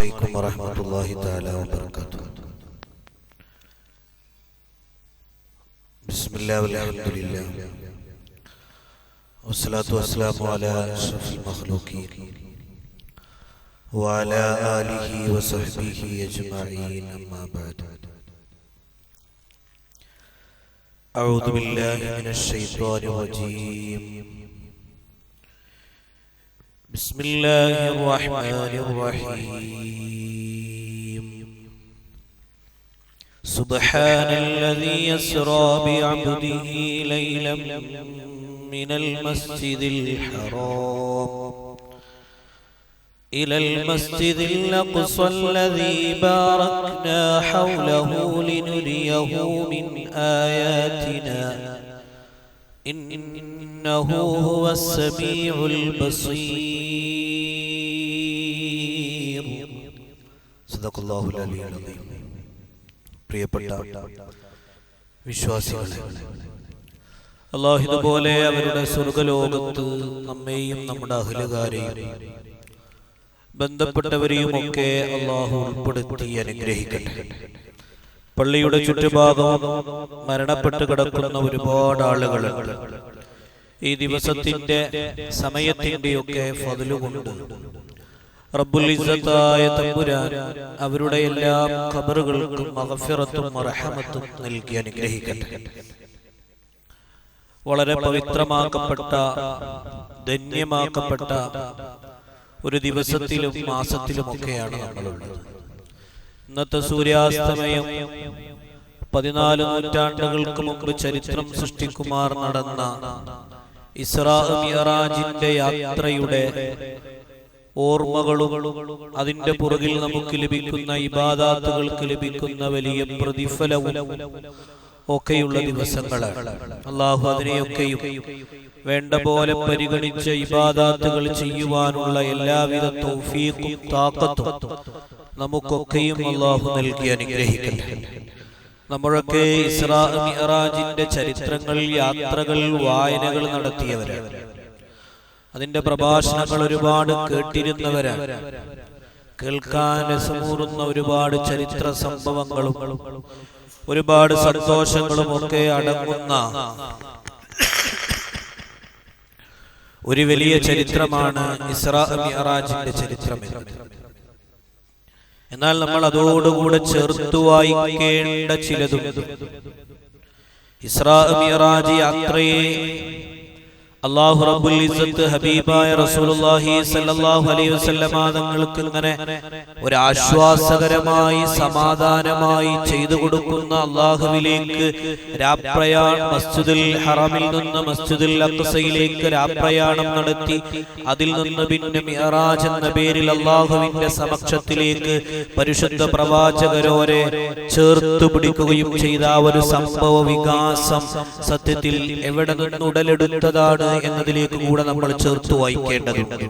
عليكم ورحمة الله تعالى وبركاته. بسم الله والحمد لله. والصلاة والسلام على أشرف المخلوقين. وعلى آله وصحبه أجمعين أما بعد. أعوذ بالله من الشيطان الرجيم. بسم الله الرحمن الرحيم. سبحان الذي يسرى بعبده ليلا من المسجد الحرام. إلى المسجد الأقصى الذي باركنا حوله لنريه من آياتنا. إنه هو السميع البصير. പ്രിയപ്പെട്ട വിശ്വാസികളെ അള്ളാഹു ഇതുപോലെ അവരുടെ സ്വർഗലോകത്ത് നമ്മെയും നമ്മുടെ അഹലുകാരെയും ബന്ധപ്പെട്ടവരെയും ഒക്കെ അള്ളാഹു ഉൾപ്പെടുത്തി അനുഗ്രഹിക്കട്ടെ. പള്ളിയുടെ ചുറ്റുഭാഗം മരണപ്പെട്ട് കിടക്കുന്ന ഒരുപാട് ആളുകൾ ഈ ദിവസത്തിന്റെ സമയത്തിന്റെയൊക്കെ ഫതിലുകൊണ്ട് റബ്ബുൽ ഇസ്സത്തായ തമ്പുരാൻ അവരുടെ എല്ലാ ഖബറുകൾക്കും മഗ്ഫിറത്തും റഹമത്തും നൽകി അനുഗ്രഹിക്കട്ടെ. വളരെ പവിത്രമാക്കപ്പെട്ട ധന്യമാക്കപ്പെട്ട ഒരു ദിവസത്തിലും മാസത്തിലുമൊക്കെയാണ് നമ്മളുള്ളത്. ഇന്നത്തെ സൂര്യാസ്തമയം പതിനാല് നൂറ്റാണ്ടുകൾക്ക് മുമ്പ് ചരിത്രം സൃഷ്ടിക്കുമാർ നടന്ന ഇസ്രാ മിയറാജിന്റെ യാത്രയുടെ ഓർമ്മകളും അതിന്റെ പുറകിൽ നമുക്ക് ലഭിക്കുന്ന ഇബാദാത്തുകൾക്ക് ലഭിക്കുന്ന വലിയ പ്രതിഫലവും ഒക്കെയുള്ള ദിവസങ്ങളാണ്. അള്ളാഹു അതിനെയൊക്കെയും വേണ്ട പോലെ പരിഗണിച്ച ഇബാദാത്തുകൾ ചെയ്യുവാനുള്ള എല്ലാവിധ തൗഫീഖും താക്കത്തും നമുക്കൊക്കെയും അള്ളാഹു നൽകി അനുഗ്രഹിക്കട്ടെ. നമ്മളൊക്കെ ഇസ്രാ മിഅറാജിന്റെ ചരിത്രങ്ങൾ യാത്രകൾ വായനകൾ നടത്തിയവരാണ്. അതിന്റെ പ്രഭാഷണങ്ങൾ ഒരുപാട് കേട്ടിരുന്നവരാണ്. കേൾക്കാൻ രസമൂറുന്ന ഒരുപാട് ചരിത്ര സംഭവങ്ങളും ഒരുപാട് സന്തോഷങ്ങളും ഒക്കെ അടങ്ങുന്ന ഒരു വലിയ ചരിത്രമാണ് ഇസ്രാജിന്റെ ചരിത്രം എന്നാൽ നമ്മൾ അതോടുകൂടെ ചേർത്ത് വായിക്കേണ്ട ചിലതും ഇസ്രാജ് യാത്രയെ അള്ളാഹു റബ്ബുൽ ഇസ്സത്ത് ഹബീബായ റസൂലുള്ളാഹി സ്വല്ലല്ലാഹു അലൈഹി വസല്ലമ തങ്ങൾക്ക് ഇങ്ങനെ ഒരു ആശ്വാസകരമായി സമാധാനമായി ചെയ്തു കൊടുക്കുന്ന അള്ളാഹുവിലേക്ക് രാപ്രയാണം മസ്ജിദുൽ ഹറമിൽ നിന്ന് മസ്ജിദുൽ അഖ്സയിലേക്ക് രാപ്രയാണം നടത്തി അതിൽ നിന്ന് പിന്നെ മിഅറാജ് എന്ന പേരിൽ അള്ളാഹുവിന്റെ സമക്ഷത്തിലേക്ക് പരിശുദ്ധ പ്രവാചകരോരെ ചേർത്ത് പിടിക്കുകയും ചെയ്ത ഒരു സംഭവ വികാസം സത്യത്തിൽ എവിടെ നിന്ന് ഉടലെടുത്തതാണ്? എന്നതിലേക്ക് കൂടെ നമ്മൾ ചേർത്ത് വായിക്കേണ്ടതുണ്ട്.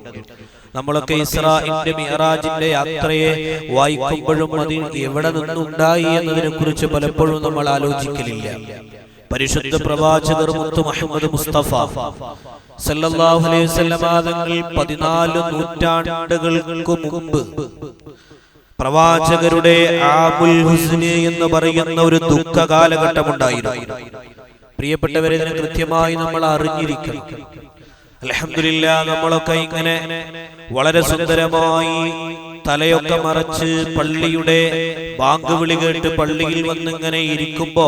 നമ്മളൊക്കെ ഇസ്രാഇന്റെ മിഹറാജിന്റെ യാത്രയെ വായിക്കുമ്പോഴും അതിൽ എവിടെ നിന്നുണ്ടായി എന്നതിനെ കുറിച്ച് പലപ്പോഴും നമ്മൾ ആലോചിക്കലില്ല. പരിശുദ്ധ പ്രവാചകർ മുത്ത് മുഹമ്മദ് മുസ്തഫ സല്ലല്ലാഹു അലൈഹി തങ്ങൾ പതിനാല് നൂറ്റാണ്ടുകൾക്ക് മുമ്പ് പ്രവാചകരുടെ ആബുൽ ഹുസ്നി എന്ന് പറയുന്ന ഒരു ദുഃഖ കാലഘട്ടമുണ്ടായിരുന്നു പ്രിയപ്പെട്ടവരെ ഇതിനെ കൃത്യമായി നമ്മൾ അറിഞ്ഞിരിക്കണം. അലഹമില്ല നമ്മളൊക്കെ ഇങ്ങനെ വളരെ സുന്ദരമായി തലയൊക്കെ മറച്ച് പള്ളിയുടെ ബാങ്ക് വിളി കേട്ട് പള്ളിയിൽ വന്നിങ്ങനെ ഇരിക്കുമ്പോ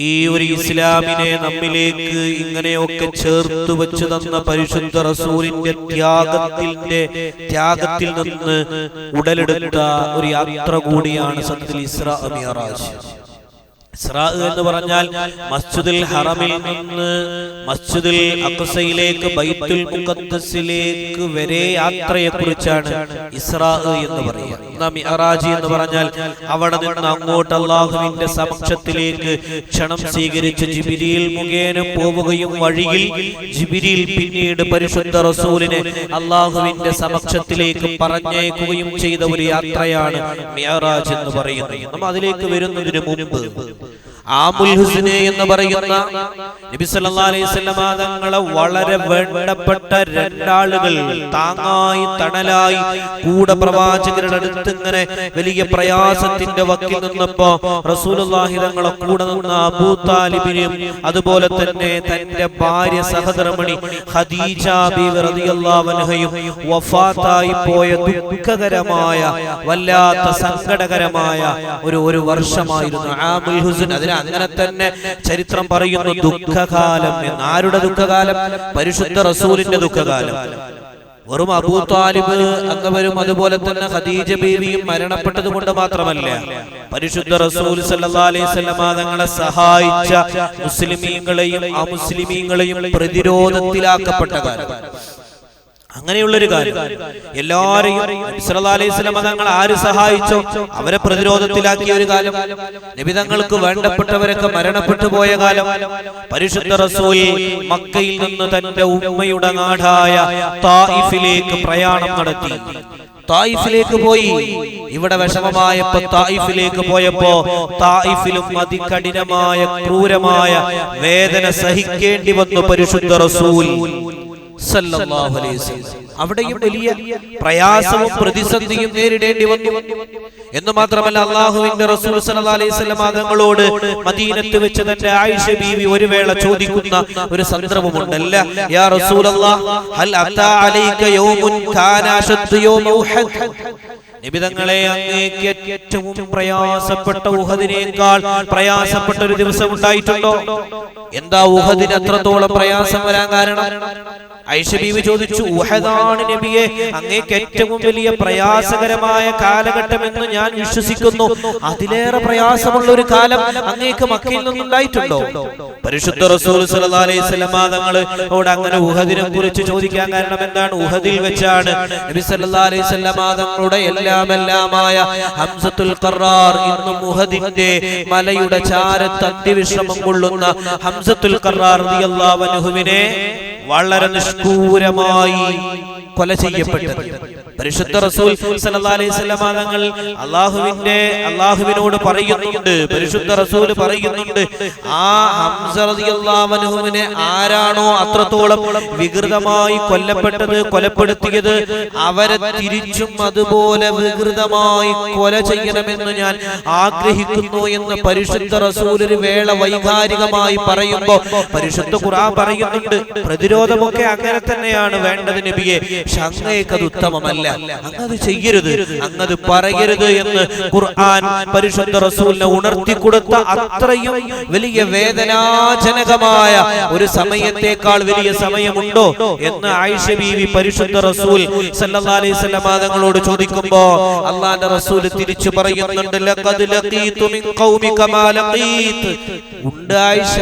ഈ ഒരു ഇസ്ലാമിനെ നമ്മിലേക്ക് ഇങ്ങനെയൊക്കെ ചേർത്ത് വെച്ച് തന്ന പരിശുദ്ധ റസൂലിന്റെ ത്യാഗത്തിന്റെ ത്യാഗത്തിൽ നിന്ന് ഉടലെടുത്ത ഒരു യാത്ര കൂടിയാണ് സത്യത്തിൽ ഇസ്ര മിയറാജ് ഇസ്രാ എന്ന് പറഞ്ഞാൽ മസ്ജിദുൽ ഹറമിൽ നിന്ന് മസ്ജിദുൽ അക്സയിലേക്ക് ബൈത്തുൽ മുഖദ്ദസിലേക്ക് വരെ യാത്രയെ കുറിച്ചാണ് ഇസ്രാ എന്ന് പറയുക എന്ന് പറഞ്ഞാൽ അവിടെ നിന്ന് അങ്ങോട്ട് അള്ളാഹുവിന്റെ സമക്ഷത്തിലേക്ക് ക്ഷണം സ്വീകരിച്ച് ജിബിരിയിൽ മുഖേന പോവുകയും വഴിയിൽ ജിബിരിയിൽ പിന്നീട് പരിശുദ്ധ റസൂലിനെ അള്ളാഹുവിന്റെ സമക്ഷത്തിലേക്ക് പറഞ്ഞേക്കുകയും ചെയ്ത ഒരു യാത്രയാണ് മിയറാജ് എന്ന് പറയുന്നത്. നമ്മൾ അതിലേക്ക് വരുന്നതിന് മുമ്പ് ആമുൽ ഹുസ്നെ എന്ന് പറയുന്ന നബി സല്ലല്ലാഹു അലൈഹി വസല്ലം തങ്ങളെ വളരെ വേണ്ടപ്പെട്ട രണ്ടാളുകൾ താങ്ങായി തണലായി കൂടെ പ്രവാചകരുടെ അടുത്ത് ഇങ്ങനെ വലിയ പ്രയാസത്തിന്റെ വക്കിൽ നിന്നപ്പോ റസൂലുള്ളാഹി തങ്ങളെ കൂടെ നിന്ന അബൂ താലിബിനും അതുപോലെ തന്നെ തന്റെ ഭാര്യ സഹധർമ്മിണി ഖദീജ ബീവി റളിയല്ലാഹു അൻഹയും വഫാത്തായി പോയ ദുഃഖകരമായ വല്ലാത്ത സങ്കടകരമായ ഒരു ഒരു വർഷമായിരുന്നു ആമുൽ ഹുസ്ൻ. അതിന് അങ്ങനെ തന്നെ ചരിത്രം പറയുന്നു ദുഃഖകാലം എന്ന്. ആരുടെ ദുഃഖകാലം? പരിശുദ്ധ റസൂലിന്റെ ദുഃഖകാലം. വെറും അബൂ താലിബ് അംഗവരും അതുപോലെ തന്നെ ഖദീജ ബീവിയും മരണപ്പെട്ടത് കൊണ്ട് മാത്രമല്ല പരിശുദ്ധ റസൂൽ തങ്ങളെ സഹായിച്ച മുസ്ലിമീങ്ങളെയും അമുസ്ലിമീങ്ങളെയും പ്രതിരോധത്തിലാക്കപ്പെട്ട കാലം. അങ്ങനെയുള്ളൊരു കാര്യം. എല്ലാരെയും ആര് സഹായിച്ചോ അവരെ പ്രതിരോധത്തിലാക്കിയ ഒരു കാലം. നബി തങ്ങൾക്ക് വേണ്ടപ്പെട്ടവരൊക്കെ മരണപ്പെട്ടു പോയ കാലം. പരിശുദ്ധ റസൂൽ മക്കയിൽ നിന്ന് തന്റെ ഉമ്മയുടെ നാടായ തായിഫിലേക്ക് പ്രയാണം നടത്തി. തായിഫിലേക്ക് പോയി. ഇവിടെ വിഷമമായപ്പോ തായിഫിലേക്ക് പോയപ്പോ തായിഫിലും അതികഠിനമായ ക്രൂരമായ വേദന സഹിക്കേണ്ടി വന്നു പരിശുദ്ധ റസൂൽ. അവിടെയും വലിയ പ്രയാസവും പ്രതിസന്ധിയും നേരിടേണ്ടി വന്നു. എന്ന് മാത്രമല്ല അള്ളാഹുവിന്റെ റസൂൽ തങ്ങളോട് മദീനത്ത് വെച്ച് തന്റെ ആയിഷ ബീവി ഒരു വേള ചോദിക്കുന്ന ഒരു സന്ദർഭമുണ്ടല്ല. യാ റസൂലല്ലാഹ് ഹൽ അത്താ അലൈക യൗമുൻ കാന അശദ്ദു യൗമ ഉഹദ്. നിബിതങ്ങളെ അങ്ങേക്ക് ഏറ്റവും പ്രയാസപ്പെട്ട ഉഹദിനേക്കാൾ പ്രയാസപ്പെട്ട ഒരു ദിവസം ഉണ്ടായിട്ടുണ്ടോ? എന്താ ഉഹദിന് അത്രത്തോളം പ്രയാസം വരാൻ കാരണം? ഐഷ ബീവി ചോദിച്ചു ഉഹദാണ് നബിയെ അങ്ങേക്ക് ഏറ്റവും വലിയ പ്രയാസകരമായ കാലഘട്ടം എന്ന് ഞാൻ വിശ്വസിക്കുന്നു. അതിലേറെ പ്രയാസമുള്ള ഒരു കാലം അങ്ങേക്ക് മക്കയിൽ നിന്നുണ്ടായിട്ടുണ്ടോ? പരിശുദ്ധ റസൂൽ സല്ലല്ലാഹു അലൈഹി വസല്ലമ തങ്ങളോട് അങ്ങനെ ഉഹദിനെ കുറിച്ച് ചോദിക്കാൻ കാരണം എന്താണ്? ഉഹദിൽ വെച്ചാണ് നബി സല്ലല്ലാഹു അലൈഹി തങ്ങളുടെ എല്ലാം എല്ലാമായ ഹംസത്തുൽ ഖറാർ ഇന്നും ഉഹദിന്റെ മലയുടെ ചാരത്ത് അതിവിശ്രമം കൊള്ളുന്ന ഹംസത്തുൽ ഖറാർ റളിയല്ലാഹു അൻഹുവിനെ വളരെ നിഷ്ഠൂരമായി കൊല ചെയ്യപ്പെട്ടത്. പരിശുദ്ധ റസൂൽ തങ്ങൾ അള്ളാഹുവിന്റെ അള്ളാഹുവിനോട് പറയുന്നുണ്ട് പരിശുദ്ധ റസൂൽ പറയുന്നുണ്ട് ആ ഹംസ റളിയല്ലാഹു അൻഹുവിനെ ആരാണോ അത്രത്തോളം വികൃതമായി കൊല്ലപ്പെട്ടത് കൊലപ്പെടുത്തിയത് അവരെ തിരിച്ചും അതുപോലെ വികൃതമായി കൊല ചെയ്യണമെന്ന് ഞാൻ ആഗ്രഹിക്കുന്നു എന്ന് പരിശുദ്ധ റസൂൽ വേള വൈകാരികമായി പറയുമ്പോ പരിശുദ്ധ ഖുർആൻ പറയുന്നുണ്ട് പ്രതിരോധമൊക്കെ അങ്ങനെ തന്നെയാണ് വേണ്ടത് നബിയെ അത് അങ്ങേക്കത് ഉത്തമമല്ല അങ്ങത് ചെയ്യരുത്. അങ്ങത് പറയരുത് എന്ന് ഖുർആൻ പരിശുദ്ധ റസൂലിനെ ഉണർത്തി കൊടുത്ത അത്രയും വലിയ വേദനാജനകമായ ഒരു സമയത്തേക്കാൾ വലിയ സമയമുണ്ടോ എന്ന് ആയിഷ ബീവി പരിശുദ്ധ റസൂൽ സല്ലല്ലാഹി അലൈഹി വസല്ലം തങ്ങളോട് ചോദിക്കുമ്പോ അള്ളാന്റെ റസൂൽ തിരിച്ചു പറയുന്നുണ്ട് ലഖദ് ലഖീതു മിൻ ഖൗമിക മാ ലഖീത് ഉണ്ട് ആയിഷ.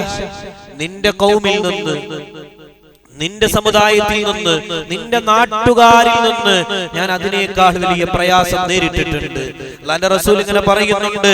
നിന്റെ കൗമിൽ നിന്ന് നിന്റെ സമുദായത്തിൽ നിന്ന് നിന്റെ നാട്ടുകാരിൽ നിന്ന് ഞാൻ അതിനേക്കാൾ വലിയ പ്രയാസം നേരിട്ടിട്ടുണ്ട്. റസൂൽ ഇങ്ങനെ പറയുന്നുണ്ട്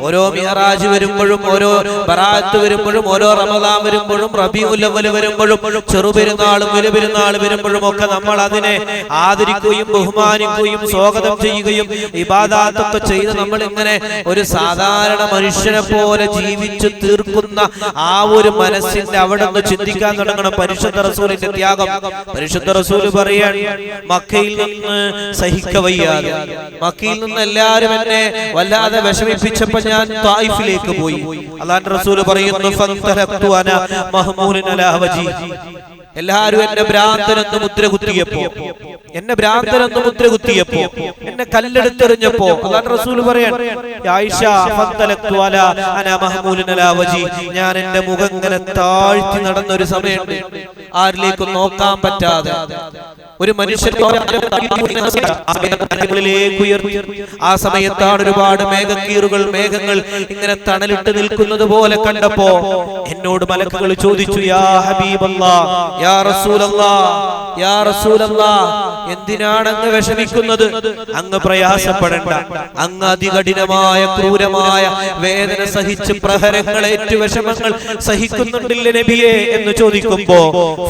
ഓരോ മിഹറാജ് വരുമ്പോഴും ഓരോ ബറാത്ത് വരുമ്പോഴും ഓരോ റമദാൻ വരുമ്പോഴും റബീഉൽ അവ്വൽ വരുമ്പോഴും ചെറുപെരുന്നാളും വലിയപെരുന്നാൾ വരുമ്പോഴും ഒക്കെ നമ്മൾ അതിനെ ആദരിക്കുകയും ബഹുമാനിക്കുകയും സ്വാഗതം ചെയ്യുകയും ഇബാദാത്തൊക്കെ ചെയ്ത് നമ്മൾ ഇങ്ങനെ ഒരു സാധാരണ മനുഷ്യനെ പോലെ ജീവിച്ചു തീർക്കുന്ന ആ ഒരു മനസ്സിന്റെ അവിടെ നിന്ന് ചിന്തിക്കാൻ തുടങ്ങണം. പരിശുദ്ധ റസൂലിന്റെ ത്യാഗം. പരിശുദ്ധ റസൂൽ പറയാൻ മക്കയിൽ നിന്ന് സഹിക്കവയ്യാതെ മക്കയിൽ നിന്ന് എല്ലാവരും എന്നെ വല്ലാതെ വിഷമിപ്പിച്ചപ്പോ ഞാൻ തായിഫിലേക്ക് പോയി. അള്ളാന്റെ റസൂൽ പറയുന്നു എല്ലാരും എന്നെ ഭ്രാന്തനെന്ന് മുദ്ര കുത്തിയപ്പോ എന്നെ ഭ്രാന്തനെന്ന് മുദ്ര കുത്തിയപ്പോ എന്നെ കല്ലെടുത്തെറിഞ്ഞപ്പോ. അതാണ് റസൂൽ പറയാൻ. ഞാൻ എന്റെ മുഖം ഇങ്ങനെ താഴ്ത്തി നടന്ന ഒരു സമയമുണ്ട്. ആരിലേക്കും നോക്കാൻ പറ്റാതെ. ഒരു മനുഷ്യൻ ഉയർത്തി. ആ സമയത്താണ് ഒരുപാട് മേഘക്കീറുകൾ മേഘങ്ങൾ ഇങ്ങനെ തണലിട്ട് നിൽക്കുന്നത് പോലെ കണ്ടപ്പോ എന്നോട് മലക്കുകൾ ചോദിച്ചു യാ ഹബീബല്ലാ യാ റസൂലല്ലാ യാ റസൂലല്ലാ എന്തിനാണ് അങ്ങ് വിഷമിക്കുന്നത്? അങ്ങ് പ്രയാസപ്പെടേണ്ട അങ്ങ് അതികഠിനമായ ക്രൂരമായ വേദന സഹിച്ച് പ്രഹരങ്ങൾ ഏറ്റു വിഷമങ്ങൾ സഹിക്കുന്നുണ്ടില്ല നബിയെ എന്ന് ചോദിക്കുമ്പോ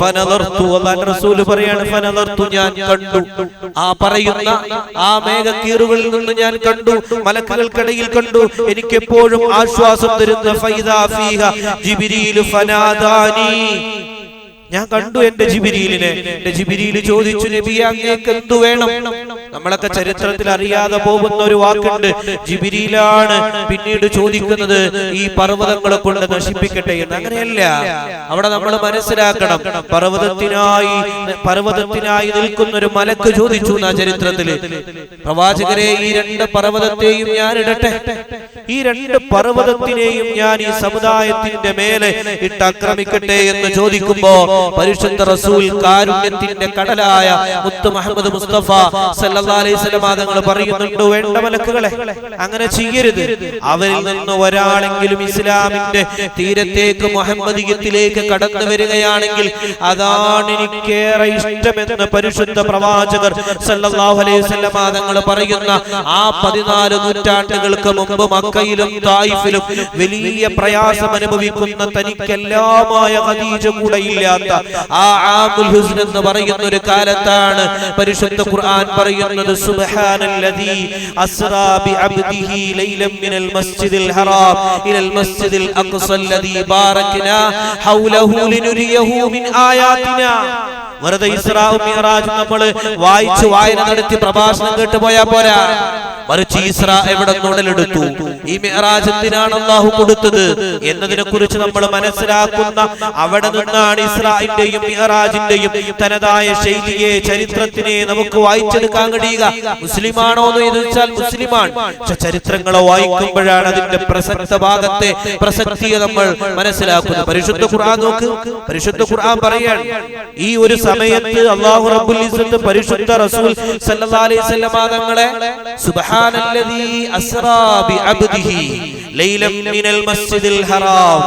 ഫനലർത്തു റസൂൽ പറയാണ് ഫനദർത്തു പർവതത്തു ഞാൻ കണ്ടു. ആ പറയുന്ന ആ മേഘക്കീറുകളിൽ നിന്ന് ഞാൻ കണ്ടു. മലക്കുകൾക്കിടയിൽ കണ്ടു. എനിക്ക് എപ്പോഴും ആശ്വാസം തരുന്ന ഫൈദാ ഫീഹ. ജിബിരിയിൽ ഫനാദാനി. ഞാൻ കണ്ടു എന്റെ ജിബിരിയിലിനെ. എന്റെ ജിബിരിയിൽ ചോദിച്ചു നബി അങ്ങേക്ക് എന്തു വേണം? നമ്മളൊക്കെ ചരിത്രത്തിൽ അറിയാതെ പോകുന്ന ഒരു വാക്കുണ്ട്. ജിബിരിയിലാണ് പിന്നീട് ചോദിക്കുന്നത് ഈ പർവതങ്ങളെ കൊണ്ട് നശിപ്പിക്കട്ടെ എന്ന്. അങ്ങനെയല്ല. അവിടെ നമ്മൾ മനസ്സിലാക്കണം. പർവതത്തിനായി പർവതത്തിനായി നിൽക്കുന്ന ഒരു മലക്ക് ചോദിച്ചു ആ ചരിത്രത്തിൽ. പ്രവാചകരെ ഈ രണ്ട് പർവതത്തെയും ഞാൻ ഇടട്ടെ. ഈ രണ്ട് പർവതത്തിനെയും ഞാൻ ഈ സമുദായത്തിന്റെ മേലെ ഇട്ട് ആക്രമിക്കട്ടെ എന്ന് ചോദിക്കുമ്പോ പരിശുദ്ധ റസൂൽ കാരുണ്യത്തിന്റെ കടലായ മുത്തു മുഹമ്മദ് മുസ്തഫ സല്ലല്ലാഹു അലൈഹി പറയുന്നുണ്ട് വേണ്ട മലക്കുകളെ അങ്ങനെ ചെയ്യരുത്. അവരിൽ നിന്ന് ഒരാളെങ്കിലും ഇസ്ലാമിന്റെ തീരത്തേക്ക് മുഹമ്മദിയത്തിലേക്ക് കടന്നു വരികയാണെങ്കിൽ അതാണ് എനിക്കേറെ ഇഷ്ടമെന്ന് പരിശുദ്ധ പ്രവാചകർ സല്ലല്ലാഹു അലൈഹി പറയുന്ന ആ പതിനാല് നൂറ്റാണ്ടുകൾക്ക് മുമ്പ് മക്കയിലും തായിഫിലും വലിയ പ്രയാസം അനുഭവിക്കുന്ന തനിക്കെല്ലാമായ ഖദീജ കൂടെ ഇല്ലാത്ത ആ ആമുൽ ഹുസ്ൻ എന്ന് പറയുന്ന ഒരു കാലത്താണ് പരിശുദ്ധ ഖുർആൻ പറയുന്നത് സുബ്ഹാനല്ലദീ അസ്റാ ബിഅബ്ദിഹി ലൈലൻ മിനൽ മസ്ജിദിൽ ഹറാം ഇലൽ മസ്ജിദിൽ അഖ്സല്ലദീ ബാറക്നാ ഹൗലഹു ലിനുരിയഹു മിൻ ആയാതിനാ വെറുതെ ഇസ്രാവും മിഹറാജും നമ്മൾ വായിച്ചു വായന നടത്തി പ്രഭാഷണം കേട്ട് പോയാ പോരാ. മറിച്ച് ഈസ്ര എവിടെ ഉടലെടുത്തു ഈ മെഹറാജത്തിനാണ് എന്തിനാണ് അള്ളാഹു കൊടുത്തത്? എന്നതിനെ കുറിച്ച് നമ്മൾ മനസ്സിലാക്കുന്ന അവിടെ നിന്നാണ് ഇസ്രായിന്റെയും മെഹറാജിന്റെയും തനതായ ശൈലിയെ ചരിത്രത്തിനെ നമുക്ക് വായിച്ചെടുക്കാൻ കഴിയുക. മുസ്ലിമാണോ എന്ന് ചോദിച്ചാൽ മുസ്ലിമാണ്. പക്ഷെ ചരിത്രങ്ങളെ വായിക്കുമ്പോഴാണ് അതിന്റെ പ്രസക്ത ഭാഗത്തെ പ്രസക്തിയെ നമ്മൾ മനസ്സിലാക്കുന്നത്. പരിശുദ്ധ ഖുർആൻ നോക്ക്. പരിശുദ്ധ ഖുർആൻ പറയാണ്. ഈ ഒരു സമയത്ത് അള്ളാഹു റബ്ബുൽ ഇസ്സത്ത് പരിശുദ്ധ റസൂൽ സല്ലല്ലാഹി അലൈഹി വസല്ലമ തങ്ങളെ സുബ്ഹാനല്ലദീ അസ്റാ ബിഅബ്ദിഹി ലൈലം മിനൽ മസ്ജിദിൽ ഹറാം.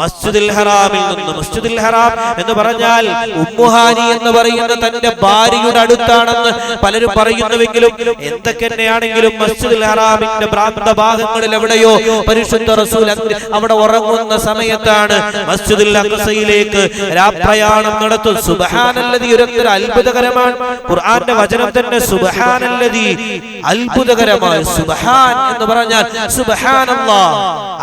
മസ്ജിദുൽ ഹറാമിൽ നിന്ന് മസ്ജിദുൽ ഹറാം എന്ന് പറഞ്ഞാൽ ഉമ്മുഹാനി എന്ന് പറയുന്ന തന്റെ ഭാര്യയുടെ അടുത്താണെന്ന് പലരും പറയുന്നുവെങ്കിലും എന്തൊക്കെ തന്നെയാണെങ്കിലും മസ്ജിദുൽ ഹറാമിന്റെ പ്രാന്ത ഭാഗങ്ങളിൽ എവിടെയോ പരിശുദ്ധ റസൂൽ അവിടെ ഉറങ്ങുന്ന സമയത്താണ് മസ്ജിദുൽ അഖ്സയിലേക്ക് രാപ്രയാണം നടത്തും സുബഹാനല്ലതി ഒരു അത്ഭുതകരമാണ്. ഖുർആന്റെ വചനം തന്നെ സുബഹാനല്ലതി അത്ഭുതകരമാണ്. സുബ്ഹാൻ എന്ന് പറഞ്ഞാൽ സുബ്ഹാനല്ലാഹ്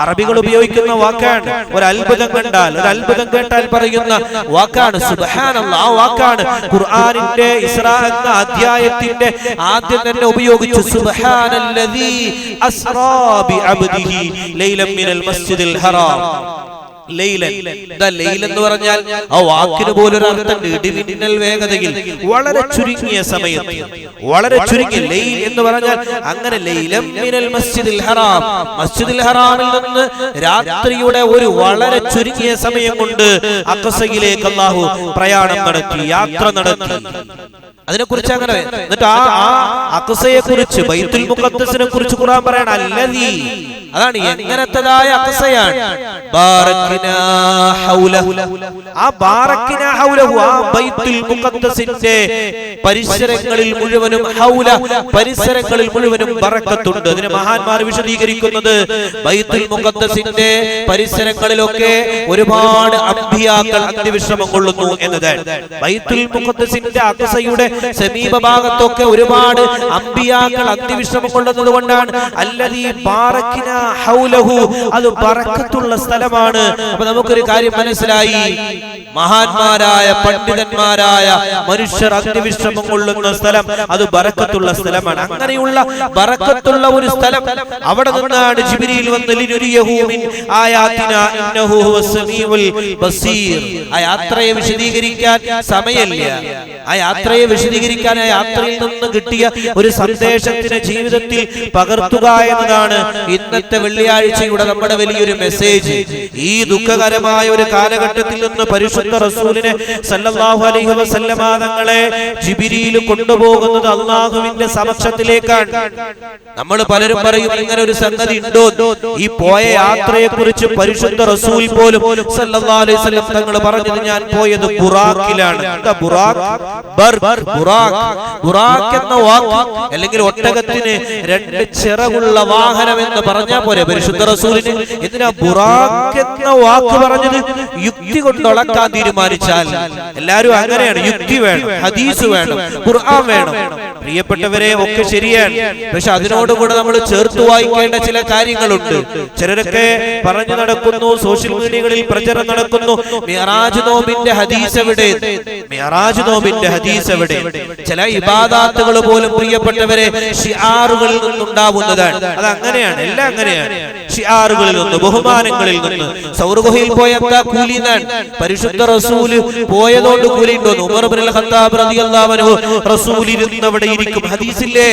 അറബികൾ ഉപയോഗിക്കുന്ന വാക്കാണ്. ഒരു അത്ഭുതം കണ്ടാൽ ഒരു അത്ഭുതം കേട്ടാൽ പറയുന്ന വാക്കാണ് സുബ്ഹാനല്ലാഹ് ആ വാക്കാണ് ഖുർആനിന്റെ ഇസ്രാ എന്ന അധ്യായത്തിന്റെ ആദ്യം തന്നെ ഉപയോഗിച്ചു. സുബഹാനല്ലദീ അസ്റാ ബിഅബ്ദിഹി ലൈലം മിനൽ മസ്ജിദിൽ ഹറാം. ലൈലൻ എന്ന് പറഞ്ഞാൽ ആ വാക്കിന് പോലൊരു അർത്ഥം ഇടിമിന്നൽ വേഗതയിൽ. വളരെ ചുരുങ്ങിയ സമയത്ത് വളരെ ചുരുങ്ങിയ ലൈൽ എന്ന് പറഞ്ഞാൽ അങ്ങനെ ലൈലം മിനൽ മസ്ജിദിൽ ഹറാം. മസ്ജിദിൽ ഹറാമിൽ നിന്ന് രാത്രിയുടെ ഒരു വളരെ ചുരുങ്ങിയ സമയം കൊണ്ട് അക്കസയിലേക്ക് അള്ളാഹു പ്രയാണം നടത്തി യാത്ര നടത്തി. അതിനെ കുറിച്ച് അങ്ങനെ എന്നിട്ട് ആ ആ അക്സയെ കുറിച്ച് ബൈത്തുൽ മുഖത്തസിനെ കുറിച്ച് ഖുർആൻ പറയണം അല്ലതീ അതാണ് എങ്ങനത്തതായ അക്സയാണ്? ഹൗലഹു ആ ബാറക്കിനാ ഹൗലഹു ബൈത്തുൽ മുഖദ്ദസിന്റെ പരിസരങ്ങളിൽ മുഴുവനും ഹൗല പരിസരങ്ങളിൽ മുഴുവനും ബറക്കത്തുണ്ട്. അതിന് മഹാന്മാർ വിശദീകരിക്കുന്നത് ബൈത്തുൽ മുഖദ്ദസിന്റെ പരിസരങ്ങളിലൊക്കെ ഒരുപാട് അമ്പിയാക്കൾ അന്ത്യവിശ്രമം കൊള്ളുന്നു എന്നതാണ്. ബൈത്തുൽ മുഖദ്ദസിന്റെ അക്സയുടെ സമീപ ഭാഗത്തൊക്കെ ഒരുപാട് അമ്പിയാക്കൾ അന്ത്യവിശ്രമം കൊള്ളുന്നത് കൊണ്ടാണ്. അല്ലതീ ബാറക്കിന ഹൗലഹു അത് ബറക്കത്തുള്ള സ്ഥലമാണ്. അപ്പൊ നമുക്കൊരു കാര്യം മനസ്സിലായി. മഹാന്മാരായ പണ്ഡിതന്മാരായ മനുഷ്യർ അന്ത്യവിശ്രമം കൊള്ളുന്ന സ്ഥലം അത് ബറക്കത്തുള്ള സ്ഥലമാണ്. അങ്ങനെയുള്ള ബറക്കത്തുള്ള ഒരു സ്ഥലം. അവിടെ നിന്നാണ് ജിബ്രീൽ വന്ന് ആ യാത്രയെ വിശദീകരിക്കാൻ സമയമില്ല. ആ യാത്രയെ വിശദീകരിക്കാൻ ആ യാത്രയിൽ നിന്ന് കിട്ടിയ ഒരു സന്ദേശത്തിന് ജീവിതത്തിൽ പകർത്തുക എന്നതാണ് ഇന്നത്തെ വെള്ളിയാഴ്ചയുടെ നമ്മുടെ വലിയൊരു മെസ്സേജ് ഈ ദുഃഖകരമായ ഒരു കാലഘട്ടത്തിൽ നിന്ന് പരിശുദ്ധ റസൂലിനെ സല്ലല്ലാഹു അലൈഹി വസല്ലമ തങ്ങളെ ജിബിരിയിൽ കൊണ്ടുപോകുന്നത് അള്ളാഹുവിന്റെ സമക്ഷത്തിലേക്കാണ്. നമ്മൾ പലരും പറയും ഇങ്ങനെ ഒരു സംഗതി ഉണ്ടോ? ഈ പോയ യാത്രയെ കുറിച്ച് പരിശുദ്ധ റസൂൽ പോലും സല്ലല്ലാഹു അലൈഹി വസല്ലം തങ്ങൾ പറഞ്ഞു ഞാൻ പോയത് ബുറാഖിലാണ്. ബുറാഖ്? എന്ന വാക്ക് അല്ലെങ്കിൽ ഒട്ടകത്തിന് രണ്ട് ചിറകുള്ള വാഹനം എന്ന് പറഞ്ഞാൽ പോരെ പരിശുദ്ധ റസൂലിന്? എന്തിനാ ബുറാഖ് എന്ന വാക്ക് പറഞ്ഞത് യുക്തി കൊണ്ട് അളക്കാൻ തീരുമാനിച്ചാൽ എല്ലാരും അങ്ങനെയാണ്. യുക്തി വേണം ഹദീസ് വേണം ഖുർആൻ വേണം. പ്രിയപ്പെട്ടവരെ ഒക്കെ ശരിയാണ്. പക്ഷെ അതിനോടുകൂടെ നമ്മൾ ചേർത്ത് വായിക്കേണ്ട ചില കാര്യങ്ങളുണ്ട്. ചിലരൊക്കെ പറഞ്ഞു നടക്കുന്നു സോഷ്യൽ മീഡിയകളിൽ പ്രചരണം നടക്കുന്നു മിറാജ് നോബിന്റെ ഹദീസ് എവിടെ? മിറാജ് നോബിന്റെ ഹദീസ് എവിടെ? ചില ഇബാദാത്തുകൾ പോലും പ്രിയപ്പെട്ടവരെ ഷിആറുകളിൽ നിന്നുണ്ടാവുന്നതാണ്. അത് അങ്ങനെയാണ് എല്ലാം അങ്ങനെയാണ്. ഷിആറുകളിൽ നിന്ന് ബഹുമാനങ്ങളിൽ നിന്ന്. സൗർഗുഹയിൽ പോയ എന്താ കൂലി പരിശുദ്ധ റസൂൽ പോയതുകൊണ്ട് കൂലി ഉണ്ടോ ഉമർ ഖത്താബ് റളിയല്ലാഹു അൻഹു റസൂൽ ഇരുന്ന് അവിടെ ഇരിക്കും. ഹദീസില്ലേ?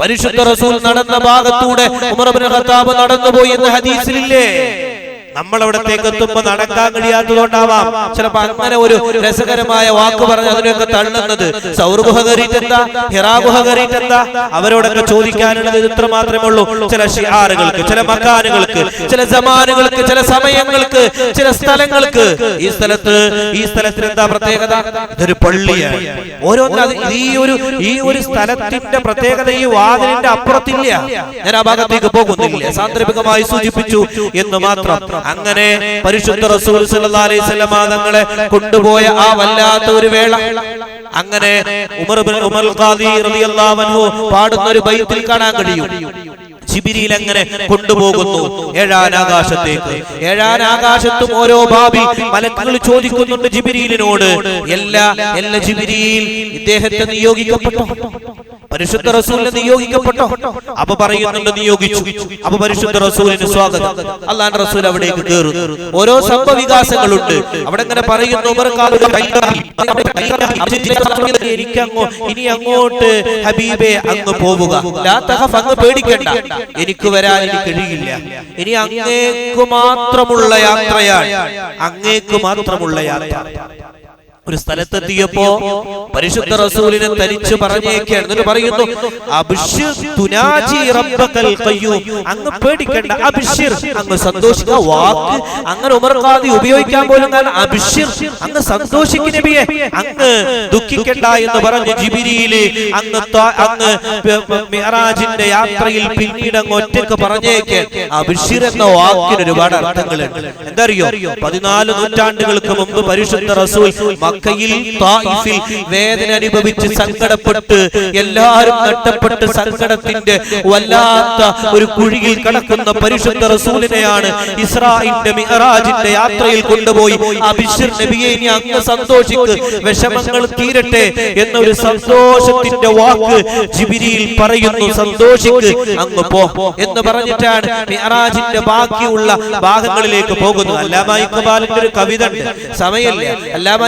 പരിശുദ്ധ റസൂൽ നടന്ന ഭാഗത്തൂടെ ഉമർ ഖത്താബ് നടന്നുപോയി എന്ന ഹദീസിലില്ലേ? നമ്മൾ അവിടത്തേക്ക് എത്തുമ്പോ നടക്കാൻ കഴിയാത്തതുകൊണ്ടാവാം. ചിലപ്പോ അങ്ങനെ ഒരു രസകരമായ വാക്ക് പറഞ്ഞ് അതിനൊക്കെ തള്ളുന്നത്. സൗർഗുഹ കയറിയിട്ടെന്താ ഹിറാഗുഹ കയറിയിട്ടെന്താ അവരോടൊക്കെ ചോദിക്കാനുള്ളത് ഇത്ര മാത്രമേ ഉള്ളൂ. ചില ഷിഹാറുകൾക്ക് ചില മക്കാനുകൾക്ക് ചില സമാനുകൾക്ക് ചില സമയങ്ങൾക്ക് ചില സ്ഥലങ്ങൾക്ക്. ഈ സ്ഥലത്ത് ഈ സ്ഥലത്തിന് എന്താ പ്രത്യേകത? ഇതൊരു പള്ളിയാണ്. ഓരോന്നും ഈ ഒരു ഈ ഒരു സ്ഥലത്തിന്റെ പ്രത്യേകത ഈ വാതിലിന്റെ അപ്പുറത്തില്ല. ഞാൻ ആ ഭാഗത്തേക്ക് പോകുന്നില്ല. സാന്ദർഭികമായി സൂചിപ്പിച്ചു എന്ന് മാത്രം. അങ്ങനെ പരിശുദ്ധ റസൂൽ അലൈഹി തങ്ങളെ കൊണ്ടുപോയ ആ വല്ലാത്ത ഒരു വേള. അങ്ങനെ ഉമർ ഉമർ ഖാദി റളിയല്ലാഹു അൻഹു പാടുന്ന ഒരു ബൈത്തിൽ കാണാൻ കഴിയും. ശിബിരിയിൽ അങ്ങനെ കൊണ്ടുപോകുന്നു. ഏഴാനാകാശത്തേക്ക് ഏഴാനാകാശത്തും ഓരോ ഭാവി മലക്കുകൾ ചോദിക്കുന്നുണ്ട് ജിബിരിയിലിനോട് എല്ലാ എല്ലാ ജിബിരിയിൽ ഇദ്ദേഹത്തെ നിയോഗിക്കപ്പെട്ടോ? പരിശുദ്ധ റസൂലിനെ നിയോഗിക്കപ്പെട്ടോ? അപ്പൊ പറയുന്നുണ്ട് നിയോഗിച്ചു. അപ്പൊ പരിശുദ്ധ റസൂലിന് സ്വാഗതം. അള്ളാൻ റസൂൽ അവിടേക്ക് കയറുന്നു. ഓരോ സംഭവവികാസങ്ങളുണ്ട്. അവിടെ ഇങ്ങനെ പറയുന്നു എനിക്കങ്ങോ ഇനി അങ്ങോട്ട് ഹബീബെ അങ്ങ് പോവുക. അങ്ങ് പേടിക്കണ്ട. എനിക്ക് വരാൻ കഴിയില്ല. ഇനി അങ്ങേക്ക് മാത്രമുള്ള യാത്രയാണ്. അങ്ങേക്ക് മാത്രമുള്ള യാത്ര. ഒരു സ്ഥലത്തെത്തിയപ്പോ പരിശുദ്ധ റസൂലിനെ തരിച്ചു പറഞ്ഞേക്കാണ് എന്നിട്ട് പറയുന്നു തുനാജി ഖയ്യൂം. അങ്ങ് പേടിക്കണ്ട അബിഷിർ. അങ്ങ് സന്തോഷിക്കുക വാക്ക് അങ്ങനെ ഉമർ ഖാദി ഉപയോഗിക്കാൻ പോലും കാരണം അബ്ശിർ അങ്ങ് സന്തോഷിക്കുന്ന നബിയെ അങ്ങ് ദുഃഖിക്കണ്ട എന്ന് പറഞ്ഞു ജിബിരിയിൽ അങ്ങ് അങ്ങ് പ- യാത്രയിൽ പിന്നീട് അങ്ങ് ഒറ്റയ്ക്ക് പറഞ്ഞേക്ക്. അബിഷിർ എന്ന വാക്കിന് ഒരുപാട് അർത്ഥങ്ങളുണ്ട്. എന്തറിയോ പതിനാല് നൂറ്റാണ്ടുകൾക്ക് മുമ്പ് പരിശുദ്ധ റസൂൽ മക്കയിൽ തായിഫിൽ വേദന അനുഭവിച്ച് സങ്കടപ്പെട്ട് എല്ലാവരും നഷ്ടപ്പെട്ട് സങ്കടത്തിന്റെ വല്ലാത്ത ഒരു കുഴിയിൽ കിടക്കുന്ന പരിശുദ്ധ റസൂലിനെയാണ് ഇസ്രായിന്റെ മിഹറാജിന്റെ യാത്രയിൽ കൊണ്ടുപോയി അബിഷിർ നബിയെ ഇനി അങ്ങ് സന്തോഷിക്ക് വിഷമങ്ങൾ തീരട്ടെ എന്നൊരു സന്തോഷത്തിന്റെ വാക്ക് ജിബിരിയിൽ പറയുന്നു സന്തോഷിക്ക് അങ്ങ് പോ എന്ന് പറഞ്ഞിട്ടാണ് മിഹറാജിന്റെ ബാക്കിയുള്ള ഭാഗങ്ങളിലേക്ക് പോകുന്നത്. അല്ലാമ ഒരു കവിത ഉണ്ട് സമയമില്ല. അല്ലാമ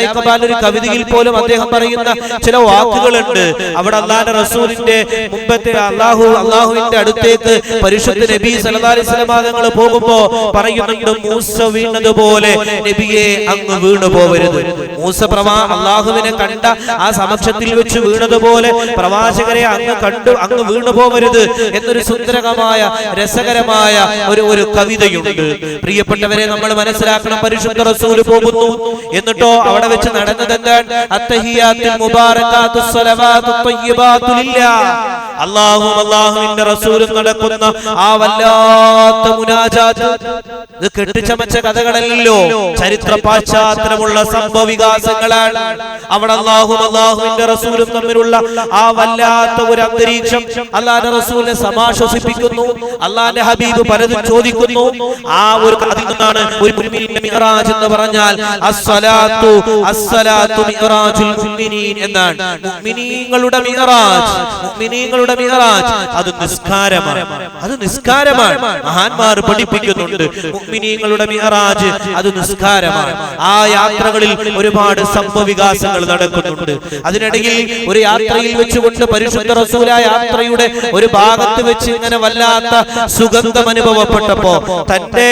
ഒരു കവിതയിൽ പോലും അദ്ദേഹം പറയുന്ന ചില വാക്കുകളുണ്ട്. അവിടെ അള്ളാന്റെ റസൂലിന്റെ മുമ്പത്തെ അള്ളാഹു അള്ളാഹുവിന്റെ അടുത്തേക്ക് പരിശുദ്ധ നബി സല്ലല്ലാഹു അലൈഹി വസല്ലം തങ്ങൾ പോകുമ്പോ പറയുന്നുണ്ട് മൂസ വീണതുപോലെ നബിയെ അങ്ങ് വീണു പോവരുത് മൂസ പ്രവാ അള്ളാഹുവിനെ കണ്ട ആ സമക്ഷത്തിൽ വെച്ച് വീണതുപോലെ പ്രവാചകരെ അങ്ങ് കണ്ടു അങ്ങ് വീണു പോവരുത് എന്നൊരു സുന്ദരകമായ രസകരമായ ഒരു ഒരു കവിതയുണ്ട്. പ്രിയപ്പെട്ടവരെ നമ്മൾ മനസ്സിലാക്കണം പരിശുദ്ധ റസൂൽ പോകുന്നു എന്നിട്ടോ അവിടെ വെച്ച് നടന്നത് എന്താണ്? അത്തഹിയാത്തുൽ മുബാറകാത്തു സ്വലവാത്തു ത്വയ്യിബാത്തു ലില്ലാഹ് അല്ലാഹു അല്ലാഹുവിന്റെ റസൂലും നടക്കുന്ന ആ വല്ലാത്ത മുനാജാത്ത്. ഇത് കെട്ടിച്ചമച്ച കഥകളല്ലോ. ചരിത്ര പാശ്ചാത്തലമുള്ള സംഭവ വികാസങ്ങളാണ് അവിടെ അള്ളാഹും അല്ലാഹുവിന്റെ റസൂലും തമ്മിലുള്ള ആ വല്ലാത്ത ഒരു അന്തരീക്ഷം അള്ളാന്റെ റസൂലിനെ സമാശ്വസിപ്പിക്കുന്നു. അള്ളാന്റെ ഹബീബ് പലതും ചോദിക്കുന്നു. ആ ഒരു അതിൽ നിന്നാണ് ഒരു മിറാജ് എന്ന് പറഞ്ഞാൽ അസ്സലാത്തു അസ്സലാത്തു മിഅ്റാജുൽ മുഅ്മിനീൻ എന്നാണ്. മുഅ്മിനീങ്ങളുടെ മിഅ്റാജ് മുഅ്മിനീങ്ങളുടെ മിഅ്റാജ് അത് നിസ്കാരമാണ്. അത് നിസ്കാരമാണ്. മഹാന്മാർ പഠിപ്പിക്കുന്നുണ്ട് മുഅ്മിനീങ്ങളുടെ മിഅ്റാജ് അത് നിസ്കാരമാണ്. ആ യാത്രകളിൽ ഒരുപാട് സംഭവവികാസങ്ങൾ നടക്കുന്നുണ്ട്. അതിനിടയിൽ ഒരു യാത്രയിൽ വെച്ചുകൊണ്ട് പരിശുദ്ധ റസൂല യാത്രയുടെ ഒരു ഭാഗത്ത് വെച്ച് ഇങ്ങനെ വല്ലാത്ത സുഗന്ധം അനുഭവപ്പെട്ടപ്പോ തന്റെ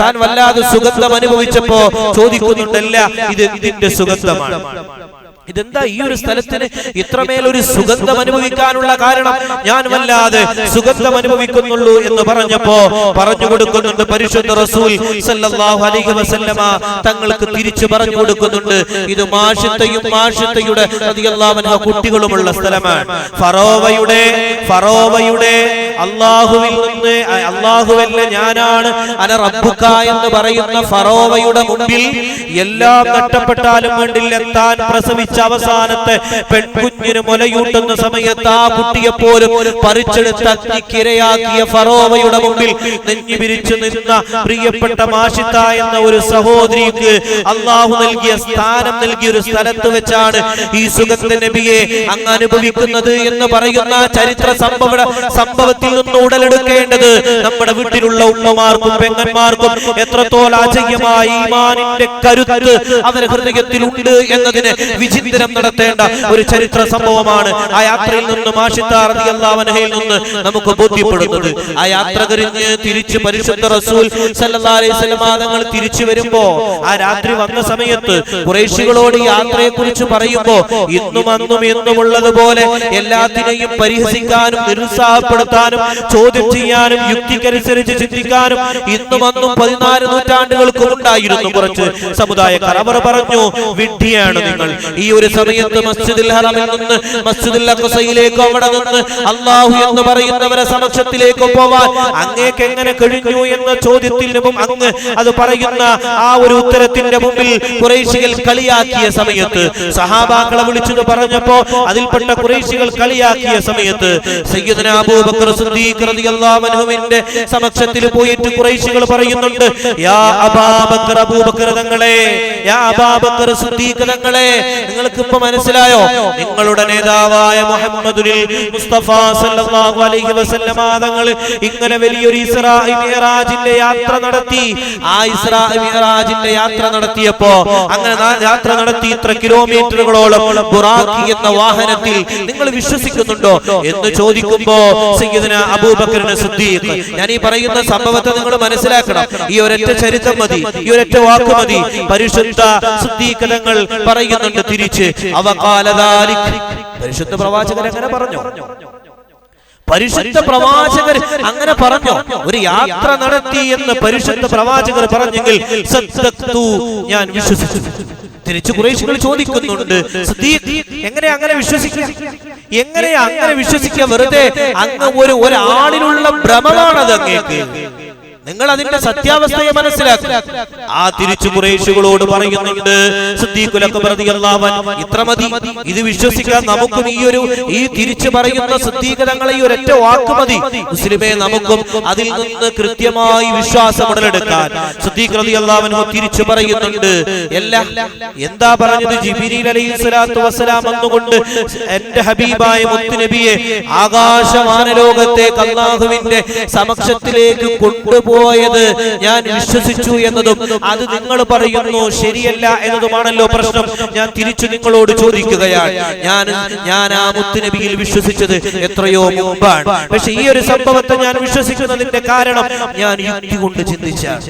താൻ വല്ലാതെ സുഗന്ധം അനുഭവിച്ചപ്പോ ചോദിക്കുന്നുണ്ടല്ല ഇത് ഇതിന്റെ സുഗന്ധമാണ്. ഇതെന്താ ഈ ഒരു സ്ഥലത്തിന് ഇത്രമേൽ ഒരു സുഗന്ധം അനുഭവിക്കാനുള്ള കാരണം? ഞാൻ വല്ലാതെ സുഗന്ധം അനുഭവിക്കുന്നുള്ളൂ എന്ന് പറഞ്ഞപ്പോ പറഞ്ഞു കൊടുക്കുന്നുണ്ട് പരിശുദ്ധ റസൂൽ സല്ലല്ലാഹു അലൈഹി വസല്ലമ. തങ്ങൾക്ക് തിരിച്ചു പറഞ്ഞു കൊടുക്കുന്നുണ്ട്. ഇത് മാഷിത്തയും മാഷിത്തയുടെ റളിയല്ലാഹു കുട്ടികളുമുള്ള സ്ഥലമാണ്. ഫറോവയുടെ ഫറോവയുടെ അള്ളാഹുവിൽ നിന്ന് അള്ളാഹുവല്ല ഞാനാണ് അന റബ്ബുക്ക എന്ന് പറയുന്ന ഫറോവയുടെ മുമ്പിൽ എല്ലാം നഷ്ടപ്പെട്ടാലും വേണ്ടിൽ എത്താൻ പ്രസവിച്ച അവസാനത്തെ പെൺകുഞ്ഞിന് മുലയൂട്ടുന്ന സമയത്ത് ആ കുട്ടിയെ പോലും പറിച്ചെടുത്ത് അഗ്നിക്കിരയാക്കിയ ഫറോവയുടെ മുമ്പിൽ നെഞ്ഞു നിന്ന പ്രിയപ്പെട്ട മാഷിത്ത എന്ന ഒരു സഹോദരിക്ക് അള്ളാഹു നൽകിയ സ്ഥാനം നൽകിയ ഒരു സ്ഥലത്ത് വെച്ചാണ് ഈ സുഖത്തെ നബിയെ അങ്ങ് അനുഭവിക്കുന്നത് എന്ന് പറയുന്ന ചരിത്ര സംഭവ സംഭവത്തിൽ നിന്ന് ഉടലെടുക്കേണ്ടത് നമ്മുടെ വീട്ടിലുള്ള ഉമ്മമാർക്കും പെങ്ങന്മാർക്കും എത്രത്തോളം അജയ്യമായ ഈമാനിന്റെ കരുത്ത് അവരുടെ ഹൃദയത്തിലുണ്ട് എന്നതിന് വിചിന്തനം നടത്തേണ്ട ഒരു ചരിത്ര സംഭവമാണ് ആ യാത്രയിൽ നിന്ന് മാഷിത്താറിയല്ലാവനഹയിൽ നിന്ന് നമുക്ക് ബോധ്യപ്പെടുന്നത്. ആ യാത്ര കരിഞ്ഞ് തിരിച്ച് പരിശുദ്ധ റസൂൽ തങ്ങൾ തിരിച്ചു വരുമ്പോ ആ രാത്രി വന്ന സമയത്ത് കുറേശികളോട് യാത്രയെ കുറിച്ച് പറയുമ്പോ ഇന്നും അന്നും എന്നും ഉള്ളതുപോലെ എല്ലാത്തിനെയും പരിഹസിക്കാനും നിരുത്സാഹപ്പെടുത്താനും ചോദ്യം ചെയ്യാനും യുക്തിക്കനുസരിച്ച് ചിന്തിക്കാനും ഇന്നും അന്നും പതിനാല് നൂറ്റാണ്ടുകൾക്ക് ഉണ്ടായിരുന്നു കുറച്ച് സമുദായക്കാർ അവർ പറഞ്ഞു വിഡ്ഢിയാണ് നിങ്ങൾ. ഈ ഒരു സമയത്ത് മസ്ജിദിൽ ഹറമിൽ നിന്ന് മസ്ജിദിൽ അഖസയിലേക്ക് അവിടെ നിന്ന് അള്ളാഹു എന്ന് പറയുന്നവരെ സമക്ഷത്തിലേക്ക് പോവാൻ അങ്ങേക്ക് എങ്ങനെ കഴിഞ്ഞു എന്ന ചോദ്യത്തിന് അങ്ങ് അത് പറയുന്ന ആ ഒരു ഉത്തരത്തിന്റെ മുമ്പിൽ കുറേശികൾ കളിയാക്കിയ സമയത്ത് സഹാബാക്കളെ വിളിച്ചത് പറഞ്ഞപ്പോ അതിൽപ്പെട്ട കുറേശികൾ കളിയാക്കിയ സമയത്ത് സയ്യിദന അബൂബക്കർ സമക്ഷത്തിൽ പോയിട്ട് കുറേശികൾ പറയുന്നുണ്ട് യാ അബാബക്കർ തങ്ങളെ യാ തങ്ങളെ നിങ്ങൾക്ക് ഇപ്പൊ മനസ്സിലായോ? നിങ്ങളുടെ നേതാവായ മുഹമ്മദുൽ മുസ്തഫ സല്ലല്ലാഹു അലൈഹി വസല്ലമ ഇങ്ങനെ വലിയൊരു ഇസ്രാ യാത്ര നടത്തി. ആ ഇസ്രാ യാത്ര നടത്തിയപ്പോ അങ്ങനെ യാത്ര നടത്തി ഇത്ര കിലോമീറ്ററുകളോളം ബുറാഖി എന്ന വാഹനത്തിൽ നിങ്ങൾ വിശ്വസിക്കുന്നുണ്ടോ? എന്ന് ചോദിക്കുമ്പോ സയ്യിദന ഞാൻ ഈ പറയുന്ന സംഭവത്തെ നിങ്ങൾ മനസ്സിലാക്കണം. ഈ ഒരൊറ്റ ചരിത്രം മതി. ഈ ഒരൊറ്റ വാക്ക് മതി. പരിശുദ്ധ സിദ്ദീഖതങ്ങൾ പറയുന്നുണ്ട് തിരിച്ച്. അവ പരിശുദ്ധ പ്രവാചകൻ അങ്ങനെ പറഞ്ഞു. പരിശുദ്ധ പ്രവാചകർ അങ്ങനെ പറഞ്ഞു. ഒരു യാത്ര നടത്തി എന്ന് പരിശുദ്ധ പ്രവാചകർ പറഞ്ഞെങ്കിൽ ഞാൻ വിശ്വസിച്ചു. തിരിച്ചു കുറേശികൾ ചോദിക്കുന്നുണ്ട് എങ്ങനെ അങ്ങനെ വിശ്വസിക്കാം? എങ്ങനെ അങ്ങനെ വിശ്വസിക്കുക വെറുതെ അങ്ങ് ഒരു ഒരാളിലുള്ള ഭ്രമമാണത് അങ്ങേക്ക് നിങ്ങൾ അതിന്റെ സത്യാവസ്ഥയെ മനസ്സിലാക്കുക ആ തിരിച്ചു കുറേശുകളോട് പറയുന്നുണ്ട് സിദ്ദീഖുലൊക്കെ പ്രതിയല്ലാവൻ ഇത്ര മതി. ഇത് വിശ്വസിക്കാൻ നമുക്കും ഈ ഒരു ഈ തിരിച്ചു പറയുന്ന സിദ്ധീകരങ്ങളെ ഈ ഒരൊറ്റ വാക്ക് മതി. മുസ്ലിമേ നമുക്കും അതിൽ നിന്ന് കൃത്യമായി വിശ്വാസം ഉടലെടുക്കാൻ സിദ്ധീകൃതി റളിയല്ലാഹു തിരിച്ചു പറയുന്നുണ്ട്. എല്ലാ എന്താ പറഞ്ഞത്? ജിബിരി അലൈഹി സ്വലാത്തു വസ്സലാം വന്നുകൊണ്ട് എന്റെ ഹബീബായ മുത്തുനബിയെ ആകാശമാനലോകത്തേക്ക് അള്ളാഹുവിന്റെ സമക്ഷത്തിലേക്ക് കൊണ്ടുപോയത് ഞാൻ വിശ്വസിച്ചു എന്നതും അത് നിങ്ങൾ പറയുന്നു ശരിയല്ല എന്നതുമാണല്ലോ പ്രശ്നം. ഞാൻ തിരിച്ചു നിങ്ങളോട് ചോദിക്കുകയാണ്. ഞാൻ ഞാൻ ആ മുത്തുനബിയിൽ വിശ്വസിച്ചത് എത്രയോ മുമ്പാണ്. പക്ഷെ ഈ ഒരു സംഭവത്തെ ഞാൻ വിശ്വസിക്കുന്നതിന്റെ കാരണം ഞാൻ യുക്തി കൊണ്ട് ചിന്തിച്ചാണ്.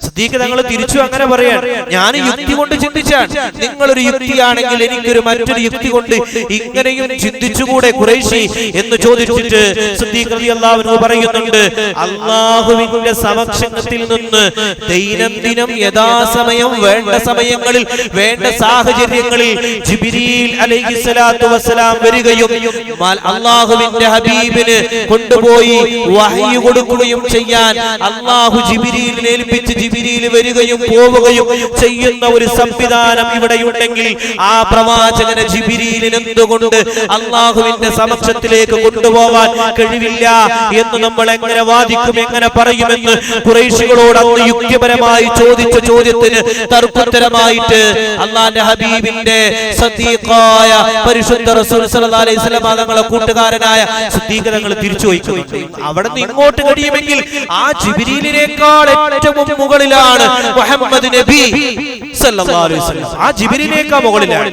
സിദ്ദീഖ് തങ്ങൾ തിരിച്ചു അങ്ങനെ പറയാൻ ഞാൻ യുക്തി കൊണ്ട് ചിന്തിച്ചാണ്. നിങ്ങളൊരു യുക്തിയാണെങ്കിൽ എനിക്കൊരു മറ്റൊരു യുക്തി കൊണ്ട് ഇങ്ങനെയും ചിന്തിച്ചുകൂടെ കുറേശി എന്ന് ചോദിച്ചിട്ട് അൻഹു പറയുന്നുണ്ട് അള്ളാഹുവിന്റെ സമക്ഷത്തിൽ നിന്ന് ദൈനംദിനം യഥാസമയം വേണ്ട സമയങ്ങളിൽ വേണ്ട സാഹചര്യങ്ങളിൽ ജിബ്രീൽ അലൈഹിസ്സലാത്തു വസ്സലാം വരികയും അള്ളാഹുവിന്റെ ഹബീബിന് കൊണ്ടുപോയി വഹ്യ് കൊടുക്കുകയും ചെയ്യാൻ അള്ളാഹു ജിബിരിയിൽ ഏൽപ്പിച്ച് ജിബിരിയിൽ വരികയും പോവുകയും ചെയ്യുന്ന ഒരു സംവിധാനം ഇവിടെയുണ്ടെങ്കിൽ ആ പ്രവാചകനെ ജിബിരിയിൽ എന്തുകൊണ്ട് അള്ളാഹുവിന്റെ സമക്ഷത്തിലേക്ക് കൊണ്ടുപോവാൻ കഴിവില്ല എന്ന് നമ്മൾ എങ്ങനെ വാദിക്കും എങ്ങനെ പറയുമെന്ന് കുറേശികളോട് അന്ന് യുക്തിപരമായി ചോദിച്ച ചോദ്യത്തിന് തർക്കുത്തരമായിട്ട് അള്ളാന്റെ ഹബീബിന്റെ സദീഖായ പരിശുദ്ധ റസൂൽ കൂട്ടുകാരനായ സിദ്ദീഖ് തിരിച്ചു വയ്ക്കുന്നു അവിടെ നിന്ന് ഇങ്ങോട്ട് കഴിയുമെങ്കിൽ ആ ജിബിരിയിലേക്കാൾ ഏറ്റവും മുകളിൽ മുകളിലാണ് മുഹമ്മദ് നബി സല്ലല്ലാഹു അലൈഹി വസല്ലം. ആ ജിബിരിനേക്കാ മുകളിലാണ്.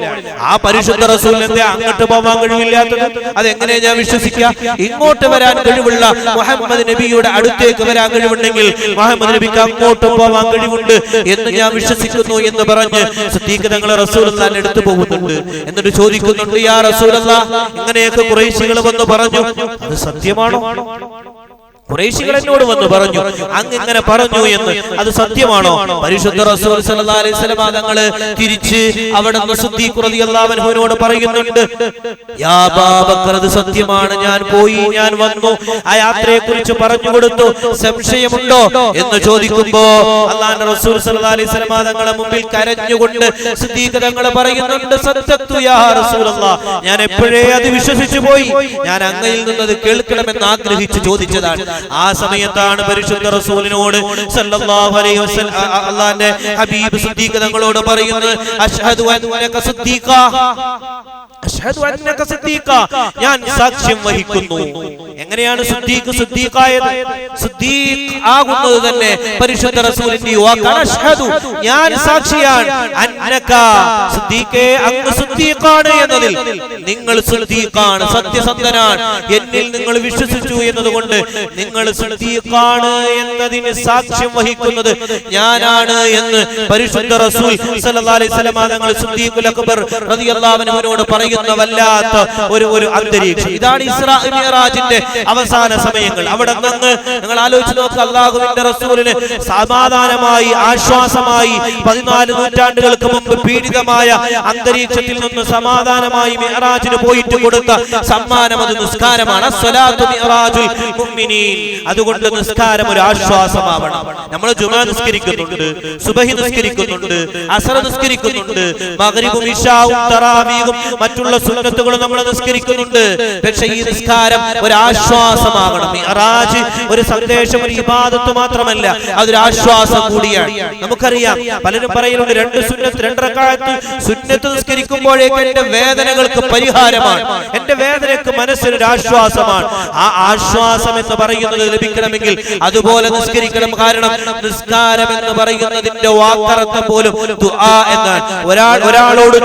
ആ പരിശുദ്ധ റസൂലിനെ അങ്ങോട്ട് പോവാൻ കഴിവില്ലാത്തത്? അതെങ്ങനെ ഞാൻ വിശ്വസിക്കാം ഇങ്ങോട്ട് വരാൻ കഴിവുള്ള മുഹമ്മദ് നബിയുടെ അടുത്തേക്ക് വരാൻ കഴിവുണ്ടെങ്കിൽ മുഹമ്മദ് നബിക്ക് അങ്ങോട്ട് പോവാൻ കഴിവുണ്ട് എന്ന് ഞാൻ വിശ്വസിക്കുന്നു എന്ന് പറഞ്ഞ് സിദ്ദീഖ് തങ്ങളെ റസൂൽ എടുത്തു പോകുന്നുണ്ട്. എന്നിട്ട് ചോദിക്കുന്നുണ്ട് യാ റസൂലല്ല ഇങ്ങനെയൊക്കെ കുറേശികൾ വന്ന് പറഞ്ഞു അത് സത്യമാണോ? കുറേശികൾ എന്നോട് വന്ന് പറഞ്ഞു അങ്ങ് ഇങ്ങനെ പറഞ്ഞു എന്ന്. അത് സത്യമാണോ? പരിശുദ്ധ റസൂൽ സല്ലല്ലാഹു അലൈഹി വസല്ലം തങ്ങൾ തിരിച്ച് അവിടെ സിദ്ദീഖ് റളിയല്ലാഹു അൻഹുവിനോട് പറയുന്നുണ്ട് യാ ബാബക്കർ അത് സത്യമാണ്. ഞാൻ പോയി ഞാൻ വന്നു. ആ യാത്രയെ കുറിച്ച് പറഞ്ഞു കൊടുത്തു സംശയമുണ്ടോ? എന്ന് ചോദിക്കുമ്പോ അള്ളാഹുവിന്റെ റസൂൽ സല്ലല്ലാഹു അലൈഹി വസല്ലം തങ്ങളെ മുമ്പിൽ കരഞ്ഞുകൊണ്ട് സിദ്ദീഖ് തങ്ങൾ പറയുന്നുണ്ട് സത്യത്തു യാ റസൂലല്ലാഹ് ഞാൻ എപ്പോഴേ അത് വിശ്വസിച്ചു പോയി. ഞാൻ അങ്ങയിൽ നിന്ന് അത് കേൾക്കണമെന്ന് ആഗ്രഹിച്ചു ചോദിച്ചതാണ് ആ സമയത്താണ് പരിശുദ്ധ റസൂലിനോട് അള്ളാന്റെ ഹബീബ് തങ്ങളോട് പറയുന്നത് അഷ്ഹദു ഞാൻ സാക്ഷ്യം വഹിക്കുന്നു. എങ്ങനെയാണ് സിദ്ദീഖ് സിദ്ദീഖായത്? സിദ്ദീഖ് ആകുന്നത് തന്നെ പരിശുദ്ധ റസൂലിന്റെ വാക്കാണ് അഷ്ഹദു ഞാൻ സാക്ഷിയാണ്. അന്നക സിദ്ദീഖേ അങ്ങ് സിദ്ദീഖാണ് എന്നതിൽ നിങ്ങൾ സിദ്ദീഖാണ്. സത്യസന്ധനാണ്. എന്നിൽ നിങ്ങൾ വിശ്വസിച്ചു എന്നതുകൊണ്ട് നിങ്ങൾ സിദ്ദീഖാണ് എന്നതിന് സാക്ഷ്യം വഹിക്കുന്നത് ഞാനാണ് എന്ന് പരിശുദ്ധ റസൂൽ സല്ലല്ലാഹു അലൈഹി വസല്ലം തങ്ങൾ സിദ്ദീഖുൽ അക്ബർ റളിയല്ലാഹു അൻഹുവിനോട് പറയുന്ന വല്ലാത്ത ഒരു ഒരു അന്തരീക്ഷം. ഇതാണ് ഇസ്രാജിന്റെ അവസാന സമയങ്ങൾ. അവിടെ നിന്ന് നിങ്ങൾ ആലോചിച്ച് നോക്കുക അള്ളാഹുവിന്റെ റസൂലിന് സമാധാനമായി ആശ്വാസമായി പതിനാല് നൂറ്റാണ്ടുകൾക്ക് മുമ്പ് പീഡിതമായ അന്തരീക്ഷത്തിൽ നിന്ന് സമാധാനമായി മിഅറാജിന് പോയിട്ട് കൊടുത്ത സമ്മാനം അത് നിസ്കാരമാണ്. അതുകൊണ്ട് നിസ്കാരം ഒരു ആശ്വാസമാവണം. നമ്മൾ ജുമാ നിസ്കരിക്കുന്നുണ്ട്. സുബഹി നിസ്കരിക്കുന്നുണ്ട്. അസറ നിസ്കരിക്കുന്നുണ്ട്. മഗ്രിബും ഇഷാവും തറാവീകും മറ്റുള്ള സുന്നത്തുകളും നമ്മൾ നിസ്കരിക്കുന്നുണ്ട്. പക്ഷേ ഈ നിസ്കാരം ഒരു ആശ്വാസമാകണം. റാജ് ഒരു സന്ദേശം ഒരു ഇബാദത്ത് മാത്രമല്ല അതൊരു ആശ്വാസം കൂടിയാണ്. നമുക്കറിയാം പലരും പറയുന്നുണ്ട് രണ്ട് സുന്നത്ത് രണ്ടരക്കാലത്ത് സുന്നത്ത് നിസ്കരിക്കുമ്പോഴേക്ക് എന്റെ വേദനകൾക്ക് പരിഹാരമാണ്. എന്റെ വേദനക്ക് മനസ്സിനൊരു ആശ്വാസമാണ്. ആ ആശ്വാസം എന്ന് പറയുന്നത് ലഭിക്കണമെങ്കിൽ അതുപോലെ നിസ്കരിക്കണം. കാരണം നിസ്കാരം എന്ന് പറയുന്നതിന്റെ വാക്കറത്തം പോലും ഒരാൾ ഒരാളോട്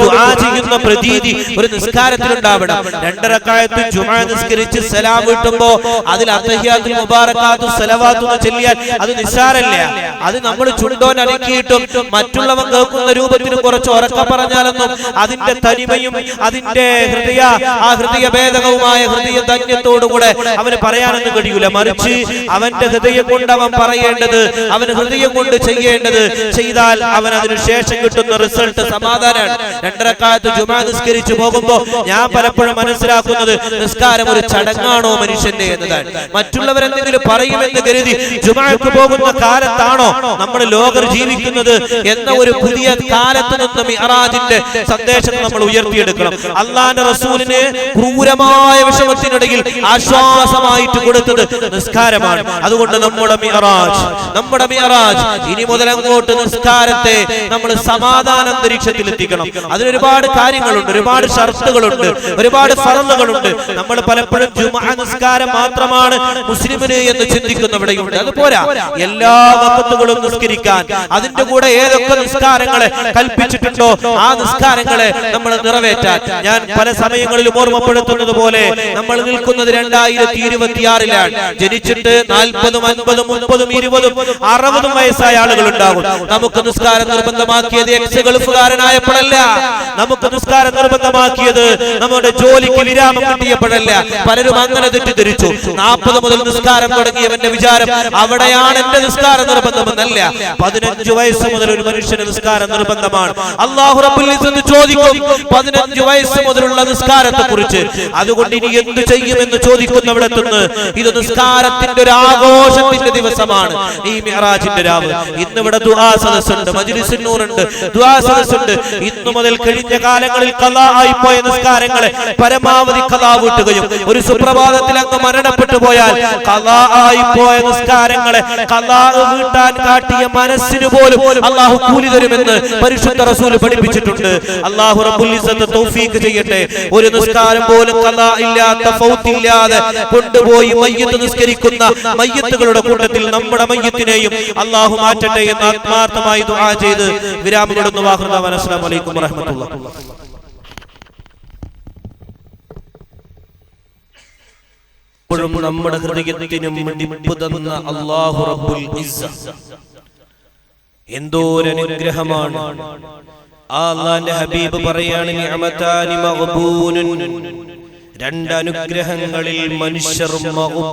ചെയ്യുന്ന പ്രതീതി ഒരു നിസ്കാരത്തിലുണ്ടാവണം രണ്ടരക്കാലത്ത് ജുമാ നിസ്കരിച്ച് സലാം വീട്ടുമ്പോ അതിൽ അത്തഹിയാത്തുൽ മുബാറക്കാത്തു സലവാത്തു ചൊല്ലിയാൽ അത് നിസ്സാരല്ല. അത് നമ്മൾ ചുണ്ടോൻ അനക്കിയിട്ടും മറ്റുള്ളവൻ കേൾക്കുന്ന രൂപത്തിന് കുറച്ച് ഉറക്ക പറഞ്ഞാലൊന്നും അതിന്റെ തനിമയും അതിന്റെ ഹൃദയ ആ ഹൃദയ ഭേദകവുമായ ഹൃദയ ധന്യത്തോടുകൂടെ അവന് പറയാനൊന്നും കഴിയൂല. മറിച്ച് അവന്റെ ഹൃദയം കൊണ്ട് അവൻ പറയേണ്ടത് അവന് ഹൃദയം കൊണ്ട് ചെയ്യേണ്ടത് ചെയ്താൽ അവൻ അതിനു ശേഷം കിട്ടുന്ന റിസൾട്ട് സമാധാനമാണ് രണ്ടരക്കാലത്ത് ജുമാ നിസ്കരിച്ചു പോകുമ്പോ ഞാൻ പലപ്പോഴും മനസ്സിലാക്കുന്നത് നിസ്കാരം ഒരു ചടങ്ങാണോ മനുഷ്യന്റെ എന്നതാണ്. മറ്റുള്ളവരെന്തെങ്കിലും പറയുമെന്ന് കരുതി ജുമാക്ക് പോകുന്ന കാലത്താണോ നമ്മൾ ലോകർ ജീവിക്കുന്നത് എന്ന ഒരു പുതിയ കാലത്ത് നിന്നും മിഹറാജിന്റെ സന്ദേശം നമ്മൾ ഉയർത്തിയെടുക്കണം. അള്ളാന്റെ റസൂലിന് ക്രൂരമായ വിഷമത്തിനിടയിൽ ആശ്വാസമായിട്ട് കൊടുത്തത് നിസ്കാരമാണ്. അതുകൊണ്ട് നമ്മുടെ മിഹറാജ് നമ്മുടെ മിഹറാജ് ഇനി മുതൽ അങ്ങോട്ട് നിസ്കാരത്തെ നമ്മൾ സമാധാന അന്തരീക്ഷത്തിൽ എത്തിക്കണം അതിനൊരുപാട് കാര്യങ്ങളുണ്ട് ഒരുപാട് ഷർത്തുകളുണ്ട് ഒരുപാട് ഫറന്നുകളുണ്ട്. നമ്മൾ പലപ്പോഴും ജുമാ നിസ്കാരം മാത്രമാണ് മുസ്ലിമിന് എന്ന് ചിന്തിക്കുന്നവിടെയുണ്ട്. അത് പോരാ. എല്ലാ വക്കത്തുകളും നിസ്കരിക്കാൻ. അതിന്റെ കൂടെ ഏതൊക്കെ നിസ്കാരങ്ങളെ കൽപ്പിച്ചിട്ടുണ്ടോ? ആ നിസ്കാരങ്ങളെ നമ്മൾ നിറവേറ്റാൻ. ഞാൻ പല സമയങ്ങളിലും ഓർമ്മപ്പെടുത്തുന്നത് പോലെ നമ്മൾ നിൽക്കുന്നത് രണ്ടായിരത്തി ഇരുപത്തിയാറിലാണ് ജനിച്ചിട്ട് നാൽപ്പതും അൻപതും മുപ്പതും ഇരുപതും അറുപതും വയസ്സായ ആളുകൾ ഉണ്ടാകും നമുക്ക് നിസ്കാരം നിർബന്ധമാക്കിയത് എക്സ് ഗൾഫുകാരനായപ്പോഴല്ല. നമുക്ക് നിസ്കാരം നിർബന്ധമാക്കിയത് നമ്മുടെ ജോലിക്ക് വിരാമം കിട്ടിയപ്പോഴല്ല. പലരും അങ്ങനെ തെറ്റിദ്ധരിച്ചു. നാൽപ്പത് മുതൽ നിസ്കാരം തുടങ്ങിയവന്റെ വിചാരം അവിടെയാണ് എന്റെ നിസ്കാര നിർബന്ധമെന്നല്ല. പതിനഞ്ച് വയസ്സ് മുതൽ ഒരു മനുഷ്യന് നിസ്കാരം നിർബന്ധമാണ്. അള്ളാഹു ഇസ്സത്ത് ചോദിക്കും പതിനഞ്ച് വയസ്സ് മുതലുള്ള നിസ്കാരത്തെ കുറിച്ച് അതുകൊണ്ട് ഇനി എന്ത് ചെയ്യുമെന്ന് ചോദിക്കുന്നവിടത്തുനിന്ന് ഇത് നിസ്കാരത്തിന്റെ ഒരു ആഘോഷത്തിന്റെ ദിവസമാണ്. ഈ മിഹറാജിന്റെ രാവ്. ഇന്ന് ഇവിടെ ദുആ സദസ്സുണ്ട് മജ്ലിസുന്നൂറുണ്ട് ദുആ സദസ്സുണ്ട്. ഇന്നു മുതൽ കഴിഞ്ഞ കാലങ്ങളിൽ കലാ ആയിപ്പോയ നിസ്കാരങ്ങളെ പരമാവധി കഥാ വീട്ടുകയും ഒരു സുപ്രഭാതത്തിൽ അങ്ങ് മരണപ്പെട്ടു പോയാൽ കഥാ ആയി പോയ നിസ്കാരങ്ങളെ കഥാ വീട്ടാൻ കാട്ടിയ മനസ്സിന് പോലും അള്ളാഹു കൂലി തരുമെന്ന് പരിശുദ്ധ റസൂൽ പഠിപ്പിച്ചിട്ടുണ്ട്. അള്ളാഹു റബ്ബുൽ ഇസ്സത്ത് തൗഫീഖ് ചെയ്യട്ടെ. ഒരു നിസ്കാരം പോലും കഥാ ഇല്ലാത്ത ഫൗത്തില്ലാതെ കൊണ്ടുപോയി മയ്യത്ത് നിസ്കരിക്കുന്ന മയ്യത്തുകളുടെ കൂട്ടത്തിൽ നമ്മുടെ മയ്യത്തിനെയും അള്ളാഹു മാറ്റട്ടെ എന്ന് ആത്മാർത്ഥമായി ദുആ ചെയ്ത് വിരാമം കൊടുന്നു വാഹൃദാൻ അസ്സലാമു അലൈക്കും വറഹ്മത്തുള്ളാഹി. എപ്പോഴും നമ്മുടെ ഹൃദയത്തിനും മിടിപ്പ് തന്ന അള്ളാഹു റബ്ബുൽ ഇസ്സ. എന്തോ ഒരു അനുഗ്രഹമാണ്. ആ അള്ളാന്റെ ഹബീബ് പറയാണ് രണ്ട് അനുഗ്രഹങ്ങളിൽ മനുഷ്യർ